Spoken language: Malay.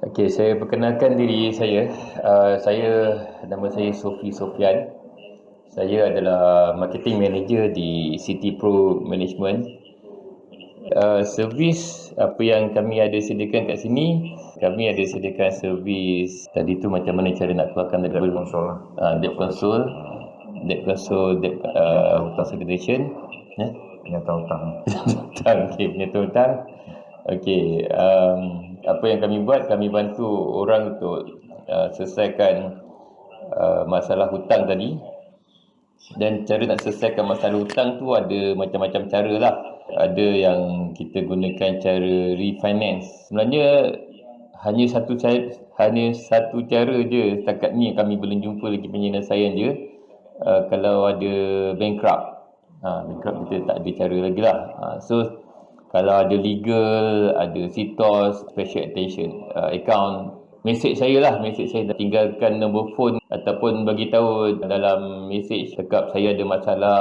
Okey, saya perkenalkan diri saya. Uh, saya nama saya Sofi Sofian. Saya adalah marketing manager di City Pro Management. Uh, servis apa yang kami ada sediakan kat sini, kami ada sediakan servis tadi tu macam mana cara nak keluarkan debt console. Uh, debt console, debt console, debt uh, consolidation, ya. Penyata hutang. hutang, okey, penyata hutang. Okey, um, apa yang kami buat, kami bantu orang untuk uh, selesaikan uh, masalah hutang tadi. Dan cara nak selesaikan masalah hutang tu ada macam-macam cara lah. Ada yang kita gunakan cara refinance. Sebenarnya hanya satu cara, hanya satu cara je setakat ni kami belum jumpa lagi penyelesaian je. Uh, kalau ada bankrupt. Ha, bankrupt kita tak ada cara lagi lah. Ha, so, kalau ada legal, ada CITOS, special attention uh, account, message saya lah, message saya tinggalkan nombor phone ataupun bagi tahu dalam message cakap saya ada masalah